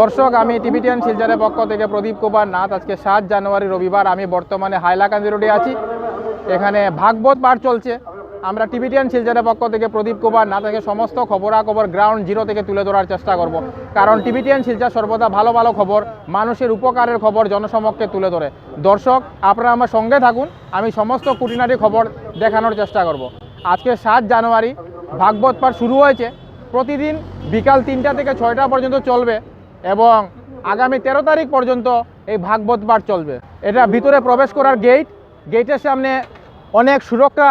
দর্শক, আমি টিভিটিয়ান শিলচরের পক্ষ থেকে প্রদীপ কুমার নাথ। আজকে সাত জানুয়ারি রবিবার, আমি বর্তমানে হাইলাকান্দি রোডে আছি। এখানে ভাগবত পাঠ চলছে। আমরা টিভিটিয়ান শিলচরের পক্ষ থেকে প্রদীপ কুমার নাথ থেকে সমস্ত খবরাখবর গ্রাউন্ড জিরো থেকে তুলে ধরার চেষ্টা করব। কারণ টিভিটিয়ান শিলচর সর্বদা ভালো ভালো খবর, মানুষের উপকারের খবর জনসমক্ষে তুলে ধরে। দর্শক, আপনারা আমার সঙ্গে থাকুন, আমি সমস্ত কুটিনারি খবর দেখানোর চেষ্টা করব। আজকে সাত জানুয়ারি, ভাগবত পাঠ শুরু হয়েছে। প্রতিদিন বিকাল তিনটা থেকে ছয়টা পর্যন্ত চলবে। এবং আগামী তেরো তারিখ পর্যন্ত এই ভাগবত পাঠ চলবে। এটা ভিতরে প্রবেশ করার গেট গেটের সামনে অনেক সুরক্ষা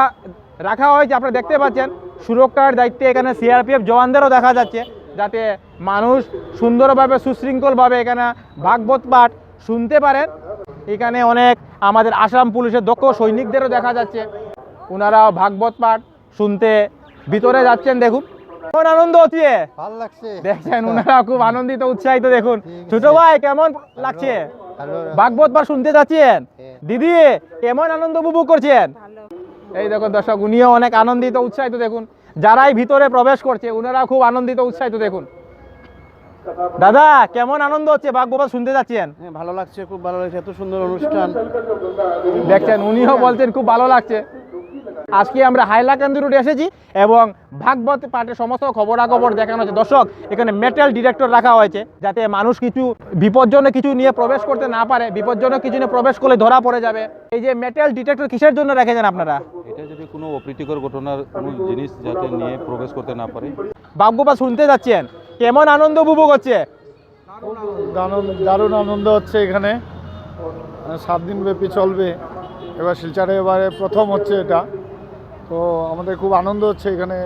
রাখা হয়েছে, আপনারা দেখতে পাচ্ছেন। সুরক্ষার দায়িত্বে এখানে সিআরপিএফ জওয়ানদেরও দেখা যাচ্ছে, যাতে মানুষ সুন্দরভাবে, সুশৃঙ্খলভাবে এখানে ভাগবত পাঠ শুনতে পারেন। এখানে অনেক আমাদের আসাম পুলিশের দক্ষ সৈনিকদেরও দেখা যাচ্ছে। ওনারাও ভাগবত পাঠ শুনতে ভিতরে যাচ্ছেন, দেখুন। কেমন আনন্দ হচ্ছে? ভালো লাগছে। দেখছেন ওনারা খুব আনন্দিত উৎসাহিত দেখুন। ছোট ভাই কেমন লাগছে? ভাগবত পাঠ শুনতে যাচ্ছেন? হ্যাঁ। দিদি কেমন আনন্দ উপভোগ করছেন? এই দেখুন দর্শক উনিও অনেক আনন্দিত উৎসাহিত দেখুন। যারাই ভিতরে প্রবেশ করছে ওনারা খুব আনন্দিত উৎসাহিত দেখুন। দাদা কেমন আনন্দ হচ্ছে ভাগবত পাঠ শুনতে যাচ্ছেন? হ্যাঁ ভালো লাগছে খুব ভালো লাগছে। এত সুন্দর অনুষ্ঠান। দেখছেন উনিও বলছেন খুব ভালো লাগছে। আজকে আমরা হাইলাকান্দি রোডে এসেছি এবং ভাগবত পাঠের সমস্ত খবরাখবর দেখানো হচ্ছে। দর্শক এখানে মেটাল ডিরেক্টর রাখা হয়েছে যাতে মানুষ কিছু বিপজ্জনক কিছু নিয়ে প্রবেশ করতে না পারে। বিপজ্জনক কিছু নিয়ে প্রবেশ করলে ধরা পড়ে যাবে। এই যে মেটাল ডিটেক্টর কিসের জন্য রেখেছেন আপনারা? এটা যদি কোনো অপ্রীতিকর ঘটনার কোনো জিনিস যাতে নিয়ে প্রবেশ করতে না পারে। ভাগ্যপাত শুনতে যাচ্ছেন। কেমন আনন্দ উপভোগ হচ্ছে? দারুণ দারুণ আনন্দ হচ্ছে এখানে। সাত দিন ব্যাপী চলবে। এবার শিলচরে এবারে প্রথম হচ্ছে এটা। তো আমাদের খুব আনন্দ হচ্ছে এখানে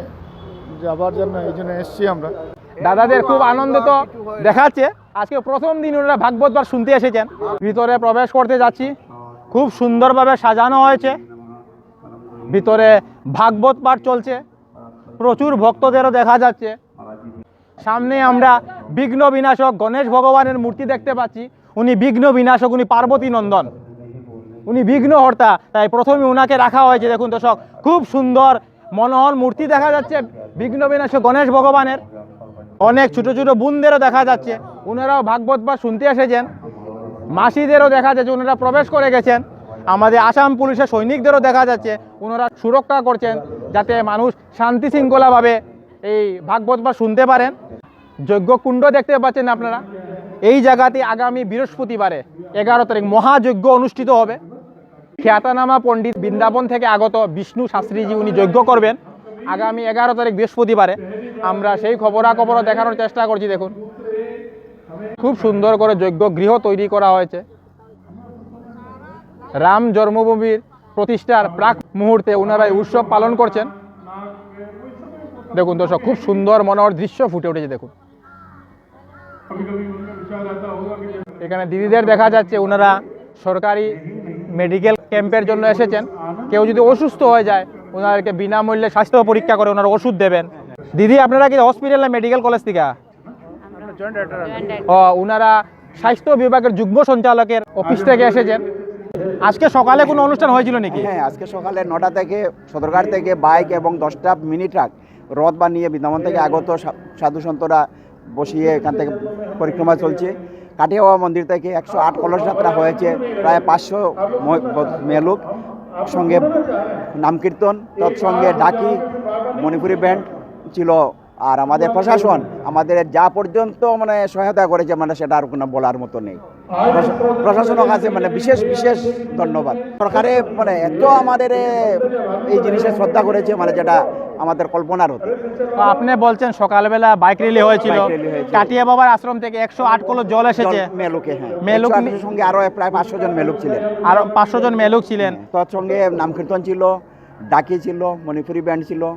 যাবার জন্য, এই জন্য এসছি আমরা। দাদাদের খুব আনন্দ তো দেখাচ্ছে। আজকে প্রথম দিন ওনারা ভাগবত পাঠ শুনতে এসেছেন। ভিতরে প্রবেশ করতে যাচ্ছি। খুব সুন্দরভাবে সাজানো হয়েছে। ভিতরে ভাগবত পাঠ চলছে। প্রচুর ভক্তদেরও দেখা যাচ্ছে। সামনে আমরা বিঘ্ন বিনাশক গণেশ ভগবানের মূর্তি দেখতে পাচ্ছি। উনি বিঘ্ন বিনাশক, উনি পার্বতী নন্দন। উনি বিঘ্নহর্তা, তাই প্রথমে ওনাকে রাখা হয়েছে, দেখুন দর্শক, খুব সুন্দর মনোহর মূর্তি দেখা যাচ্ছে, বিঘ্ন বিনাশক গণেশ ভগবানের। অনেক ছোট ছোট বোনদেরও দেখা যাচ্ছে ওনারাও ভাগবত পাঠ শুনতে এসেছেন। মাসিদেরও দেখা যাচ্ছে ওনারা প্রবেশ করে গেছেন। আমাদের আসাম পুলিশের সৈনিকদেরও দেখা যাচ্ছে ওনারা সুরক্ষা করছেন, যাতে মানুষ শান্তি শৃঙ্খলাভাবে এই ভাগবত পাঠ শুনতে পারেন। যজ্ঞ কুণ্ড দেখতে পাচ্ছেন আপনারা। এই জায়গাতে আগামী বৃহস্পতিবারে, এগারো তারিখ, মহাযজ্ঞ অনুষ্ঠিত হবে। খ্যাতনামা পণ্ডিত বৃন্দাবন থেকে আগত বিষ্ণু শাস্ত্রীজি উনি যজ্ঞ করবেন। আগামী এগারো তারিখ বৃহস্পতিবারে। আমরা সেই খবরাখবরও দেখানোর চেষ্টা করছি, দেখুন। খুব সুন্দর করে যজ্ঞ গৃহ তৈরি করা হয়েছে। রাম জন্মভূমির প্রতিষ্ঠার প্রাক মুহূর্তে ওনারা উৎসব পালন করছেন। দেখুন দর্শক, খুব সুন্দর মনোহর দৃশ্য ফুটে উঠেছে, দেখুন। এখানে দিদিদের দেখা যাচ্ছে ওনারা সরকারি মেডিকেল ক্যাম্পের জন্য এসেছেন। কেউ যদি অসুস্থ হয়ে যায়, ওনাদেরকে বিনামূল্যে স্বাস্থ্য পরীক্ষা করে ওনারা ওষুধ দেবেন। দিদি, আপনারা কি হসপিটাল না মেডিকেল কলেজ থেকে? ও, ওনারা স্বাস্থ্য বিভাগের যুগ্ম সঞ্চালকের অফিস থেকে এসেছেন। আজকে সকালে কোনো অনুষ্ঠান হয়েছিল নাকি? হ্যাঁ আজকে সকালে নটা থেকে সদরঘাট থেকে বাইক এবং দশটা মিনি ট্রাক রথ বানিয়ে বৃন্দাবন থেকে আগত সাধু সন্তরা বসিয়ে এখান থেকে পরিক্রমা চলছে। কাটিয়াওয়া মন্দির থেকে একশো আট কলস যাত্রা হয়েছে, প্রায় পাঁচশো মেলুক সঙ্গে নামকীর্তন তৎসঙ্গে ডাকি, মণিপুরি ব্যান্ড ছিল। আর আমাদের প্রশাসন আমাদের যা পর্যন্ত মানে সহায়তা করেছে মানে সেটা আর কোনো বলার মতো নেই। প্রশা- প্রশাসনের কাছে মানে বিশেষ বিশেষ ধন্যবাদ। সরকারে মানে এত আমাদের এই জিনিসে শ্রদ্ধা করেছে মানে যেটা আমাদের কল্পনার হতো তো আপনি বলছেন সকালবেলা বাইক র্যালি হয়েছিল। কাটিয়া বাবার আশ্রম থেকে একশো আট কলো জল এসেছে। মেলুকে হ্যাঁ। মেলুক সঙ্গে আরও প্রায় পাঁচশো জন মেলুক ছিলেন। আরও পাঁচশো জন মেলুক ছিলেন। তার সঙ্গে নাম কীর্তন ছিল ডাকি ছিল মণিপুরি ব্যান্ড ছিল।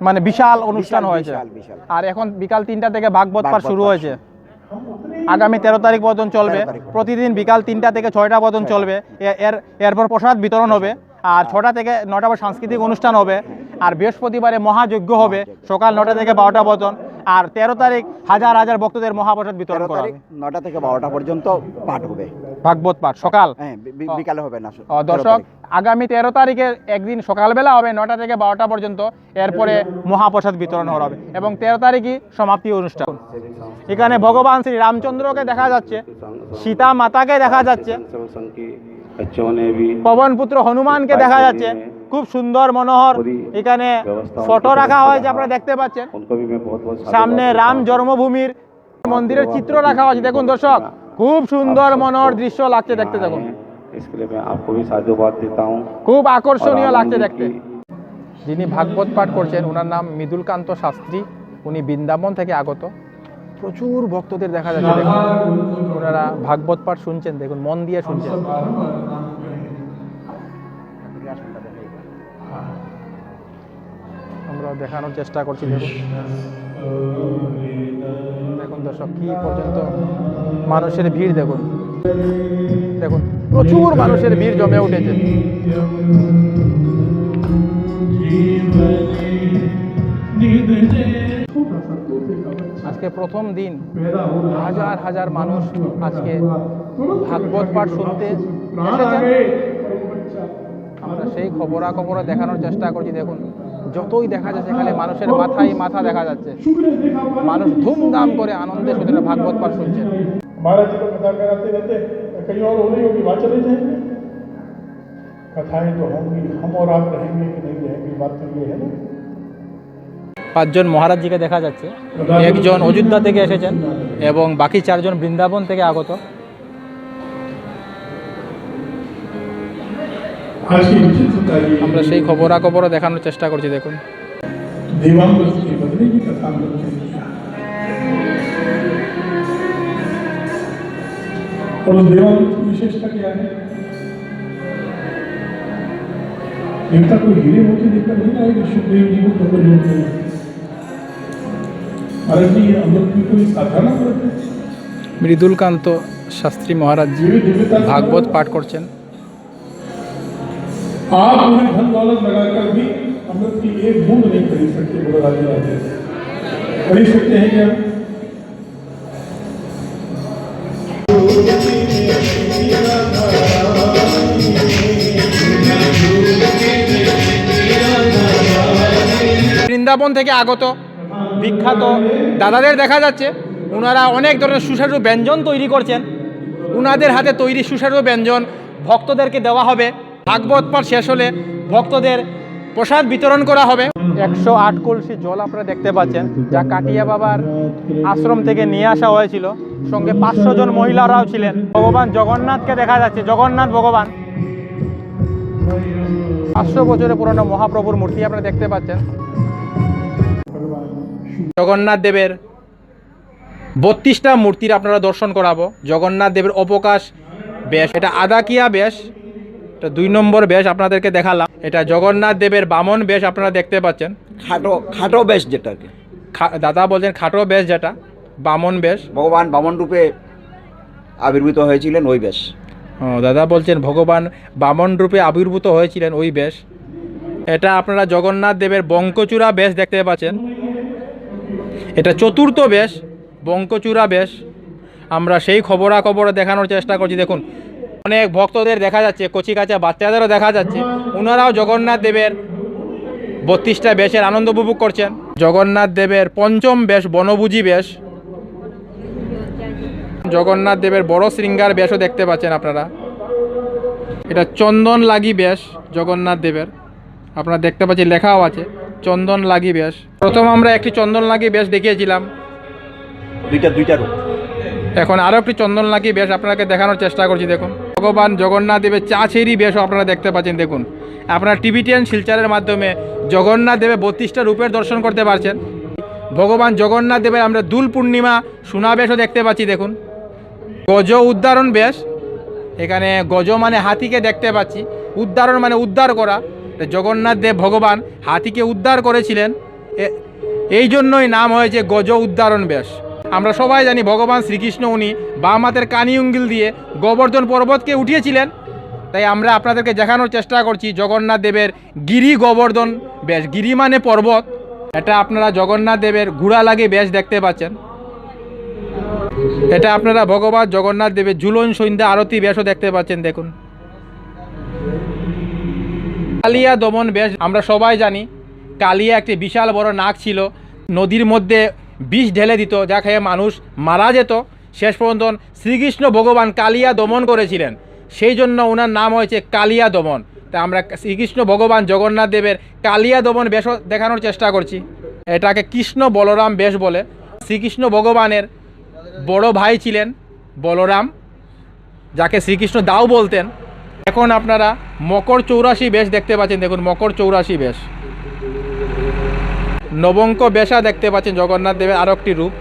মানে বিশাল অনুষ্ঠান হয়েছে। আর এখন বিকাল তিনটা থেকে ভাগবত পাঠ শুরু হয়েছে। আগামী তেরো তারিখ পর্যন্ত চলবে। 13 তারিখ পর্যন্ত। প্রতিদিন বিকাল তিনটা থেকে ছয়টা পর্যন্ত চলবে। এর এরপর প্রসাদ বিতরণ হবে। আর ছটা থেকে নটা পর সাংস্কৃতিক অনুষ্ঠান হবে। আর বৃহস্পতিবারে মহাযজ্ঞ হবে। সকাল নটা থেকে বারোটা পর্যন্ত। আর তেরো তারিখ হাজার হাজার ভক্তদের মহাপ্রসাদ বিতরণ করা হবে। নটা থেকে বারোটা পর্যন্ত পাঠ হবে। ভাগবত পাঠ সকাল? হ্যাঁ, বিকালে হবে না দর্শক আগামী তেরো তারিখের একদিন সকালবেলা হবে নটা থেকে বারোটা পর্যন্ত। এরপরে মহাপ্রসাদ বিতরণ হবে এবং তেরো তারিখই সমাপ্তি অনুষ্ঠান। এখানে ভগবান শ্রী রামচন্দ্রকে দেখা যাচ্ছে সীতা মাতাকে দেখা যাচ্ছে পবন পুত্র হনুমানকে দেখা যাচ্ছে। খুব সুন্দর মনোহর। এখানে ফটো রাখা হয়েছে আপনারা দেখতে পাচ্ছেন। সামনে রাম জন্মভূমির মন্দিরের চিত্র রাখা হয়েছে। দেখুন দর্শক খুব সুন্দর মনোহর দৃশ্য লাগছে দেখতে দেখুন। খুব আকর্ষণীয় লাগছে দেখতে। যিনি ভাগবত পাঠ করছেন ওনার নাম মৃদুলকান্ত শাস্ত্রী। উনি বৃন্দাবন থেকে আগত। প্রচুর ভক্তদের দেখা যাচ্ছে। দেখুন ওনারা ভাগবত পাঠ শুনছেন দেখুন মন দিয়ে শুনছেন। দেখানোর চেষ্টা করছি, দেখুন। দেখুন দর্শক, কি পর্যন্ত মানুষের ভিড়, দেখুন। দেখুন, প্রচুর মানুষের ভিড় জমে উঠেছে। আজকে প্রথম দিন, হাজার হাজার মানুষ আজকে ভাগবত পাঠ শুনতে খবরাখবর দেখানোর চেষ্টা করছি দেখুন যতই দেখা যাচ্ছে খালি মানুষের মাথায় মাথা দেখা যাচ্ছে মানুষ ধুমধাম করে আনন্দে শুধু ভাগবত পাঠ শুনছেন महाराज जी को कथा कराते रहते कहीं और हो रही होगी वहाँ चले जाएंगे कथाएं तो होंगी हम और आप रहेंगे कि नहीं रहेंगे बात तो ये है ना পাঁচজন মহারাজজিকে দেখা যাচ্ছে একজন অযোধ্যা থেকে এসেছেন এবং বাকি চারজন বৃন্দাবন থেকে আগত আমরা সেই খবরাখবরও দেখানোর চেষ্টা করছি দেখুন देवांगस के बदले की कथा हम लोग ने किया और उस देवांगस की विशेषता क्या है देवता कोई हीरे मोती देकर नहीं आएगी सुखदेव जी को तो कोई लोग नहीं महाराज जी ये अमृत की कोई साधना करते हैं মৃদুলকান্ত শাস্ত্রী মহারাজজি दिव्य दिव्यता से ভাগবত পাঠ করছেন आप उन्हें धन दौलत लगाकर भी अमृत की एक बूंद नहीं खरीद सकते बोलो राजे राजे खरीद सकते हैं क्या বৃন্দাবন থেকে আগত বিখ্যাত দাদাদের দেখা যাচ্ছে ওনারা অনেক ধরনের সুস্বাদু ব্যঞ্জন তৈরি করছেন ওনাদের হাতে তৈরি সুস্বাদু ব্যঞ্জন ভক্তদেরকে দেওয়া হবে ভাগবত পাঠ শেষ হলে ভক্তদের প্রসাদ বিতরণ করা হবে। একশো আট কলসি জল আপনারা দেখতে পাচ্ছেন যা কাটিয়া বাবার আশ্রম থেকে নিয়ে আসা হয়েছিল। সঙ্গে পাঁচশো জন মহিলারাও ছিলেন। ভগবান জগন্নাথকে দেখা যাচ্ছে জগন্নাথ ভগবান। পাঁচশো বছরের পুরনো মহাপ্রভুর মূর্তি আপনারা দেখতে পাচ্ছেন। জগন্নাথ দেবের বত্রিশটা মূর্তির আপনারা দর্শন করাবো। জগন্নাথ দেবের অবকাশ বেশ এটা আদাকিয়া বেশ। এটা দুই নম্বর বেশ আপনাদেরকে দেখালাম। এটা জগন্নাথ দেবের বামন বেশ আপনারা দেখতে পাচ্ছেন। খাটো খাটো বেশ যেটাকে। দাদা বলছেন খাটো বেশ যেটা বামন বেশ। ভগবান বামন রূপে আবির্ভূত হয়েছিলেন ওই বেশ। ও দাদা বলছেন ভগবান বামন রূপে আবির্ভূত হয়েছিলেন ওই বেশ। এটা আপনারা জগন্নাথ দেবের বঙ্কচূড়া বেশ দেখতে পাচ্ছেন। এটা চতুর্থ বেশ বঙ্কচূড়া বেশ। আমরা সেই খবরাখবর দেখানোর চেষ্টা করছি। দেখুন অনেক ভক্তদের দেখা যাচ্ছে কচি কাঁচা বাচ্চাদেরও দেখা যাচ্ছে। ওনারাও জগন্নাথ দেবের বত্রিশটা বেশের আনন্দ উপভোগ করছেন। জগন্নাথ দেবের পঞ্চম বেশ বনভুজি বেশ। জগন্নাথ দেবের বড় শৃঙ্গার বেশও দেখতে পাচ্ছেন আপনারা। এটা চন্দন লাগি বেশ জগন্নাথ দেবের। আপনারা দেখতে পাচ্ছেন লেখাও আছে চন্দন লাগি বেশ। প্রথম আমরা একটি চন্দন লাগি বেশ দেখিয়েছিলাম। দুইটা দুইটা রূপ। এখন আরও একটি চন্দন লাগি বেশ আপনাকে দেখানোর চেষ্টা করছি দেখুন। ভগবান জগন্নাথ দেবের চা ছেড়ি বেশও আপনারা দেখতে পাচ্ছেন, দেখুন। আপনারা টিভি টেন শিলচারের মাধ্যমে জগন্নাথ দেবের বত্রিশটা রূপের দর্শন করতে পারছেন। ভগবান জগন্নাথ দেবের আমরা দুল পূর্ণিমা সোনা বেশও দেখতে পাচ্ছি, দেখুন। গজ উদ্ধারণ বেশ। এখানে গজ মানে হাতিকে দেখতে পাচ্ছি। উদ্ধারণ মানে উদ্ধার করা। জগন্নাথ দেব ভগবান হাতিকে উদ্ধার করেছিলেন। এই জন্যই নাম হয়েছে গজ উদ্ধারণ বেশ। আমরা সবাই জানি ভগবান শ্রীকৃষ্ণ উনি বাম হাতের কানি উঙ্গিল দিয়ে গোবর্ধন পর্বতকে উঠিয়েছিলেন। তাই আমরা আপনাদেরকে দেখানোর চেষ্টা করছি জগন্নাথ দেবের গিরি গোবর্ধন বেশ, গিরি মানে পর্বত। এটা আপনারা জগন্নাথ দেবের ঘোড়া লাগে বেশ দেখতে পাচ্ছেন। এটা আপনারা ভগবান জগন্নাথ দেবের ঝুলন সন্ধ্যা আরতি বেশও দেখতে পাচ্ছেন, দেখুন। কালিয়া দমন বেশ, আমরা সবাই জানি, কালিয়া একটি বিশাল বড় নাক ছিল। নদীর মধ্যে বিষ ঢেলে দিত, যা খেয়ে মানুষ মারা যেত। শেষ পর্যন্ত শ্রীকৃষ্ণ ভগবান কালিয়া দমন করেছিলেন। সেই জন্য ওনার নাম হয়েছে কালিয়া দমন। তা আমরা শ্রীকৃষ্ণ ভগবান জগন্নাথ দেবের কালিয়া দমন বেশ দেখানোর চেষ্টা করছি। এটাকে কৃষ্ণ বলরাম বেশ বলে। শ্রীকৃষ্ণ ভগবানের বড় ভাই ছিলেন বলরাম, যাকে শ্রীকৃষ্ণ দাও বলতেন। এখন আপনারা মকর চৌরাশি বেশ দেখতে পাচ্ছেন। দেখুন, মকর চৌরাশি বেশ। নবঙ্ক বেশা দেখতে পাচ্ছেন জগন্নাথ দেবের আরও একটি রূপ।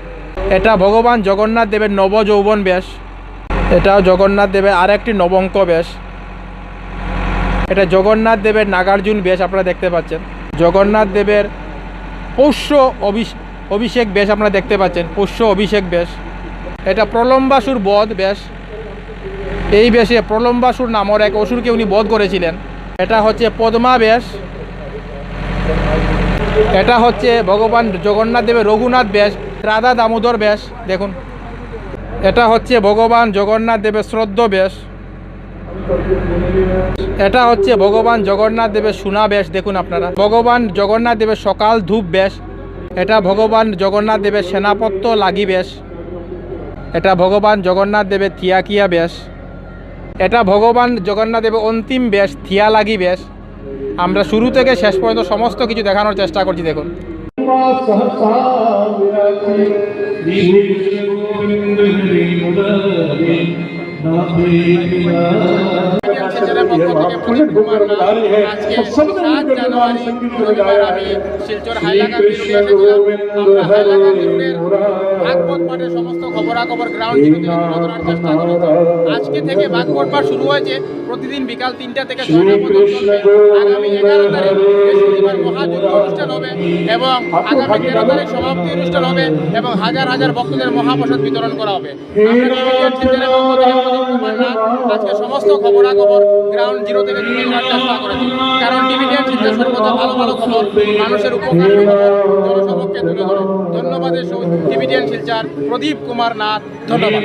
এটা ভগবান জগন্নাথ দেবের নবযৌবন বেশ। এটাও জগন্নাথ দেবের আর একটি নবঙ্ক বেশ। এটা জগন্নাথ দেবের নাগার্জুন বেশ আপনারা দেখতে পাচ্ছেন। জগন্নাথ দেবের পৌষ্য অভিষেক বেশ আপনারা দেখতে পাচ্ছেন। পৌষ্য অভিষেক বেশ। এটা প্রলম্বাসুর বধ বেশ। এই বেশে প্রলম্বাসুর নামর এক অসুরকে উনি বধ করেছিলেন। এটা হচ্ছে পদ্মা বেশ। এটা হচ্ছে ভগবান জগন্নাথ দেবের রঘুনাথ বেশ রাধা দামোদর বেশ দেখুন। এটা হচ্ছে ভগবান জগন্নাথ দেবের শ্রদ্ধ বেশ এটা হচ্ছে ভগবান জগন্নাথ দেবের সোনা বেশ দেখুন আপনারা। ভগবান জগন্নাথ দেবের সকাল ধূপ বেশ এটা ভগবান জগন্নাথ দেবের সেনাপত্য লাগি বেশ এটা ভগবান জগন্নাথ দেবের থিয়াকিয়া বেশ এটা ভগবান জগন্নাথ দেবের অন্তিম বেশ থিয়া লাগি বেশ আমরা শুরু থেকে শেষ পর্যন্ত সমস্ত কিছু দেখানোর চেষ্টা করছি দেখুন। सहसा विराजे श्री कृष्ण गोविंद हरि मुरारी नाथे সমস্ত খবরাখবর গ্রাউন্ড জিরো থেকে তুলে ধরার চেষ্টা করেছি আজকে থেকে ভাগবত পাঠ শুরু হয়েছে প্রতিদিন বিকাল তিনটা থেকে ছয়টা পর্যন্ত চলবে। আগামী এগারো তারিখ বৃহস্পতিবার মহাযজ্ঞ অনুষ্ঠান হবে এবং আগামী তেরো তারিখ সমাপ্তি অনুষ্ঠান হবে এবং হাজার হাজার ভক্তদের মহাপ্রসাদ বিতরণ করা হবে আমরা টিভিটিআর চ্যানেলের পক্ষ থেকে প্রদীপ কুমার নাথ আজকে সমস্ত খবরাখবর গ্রাউন্ড জিরো থেকে দুই ধরার চেষ্টা করেছি। কারণ টিভিটিআর চ্যানেলে সর্বদা ভালো ভালো খবর মানুষের উপকার জনসমক্ষে তুলে ধরে। ধন্যবাদ টিভিটিআর শিলচার প্রদীপ কুমার নাথ, ধন্যবাদ।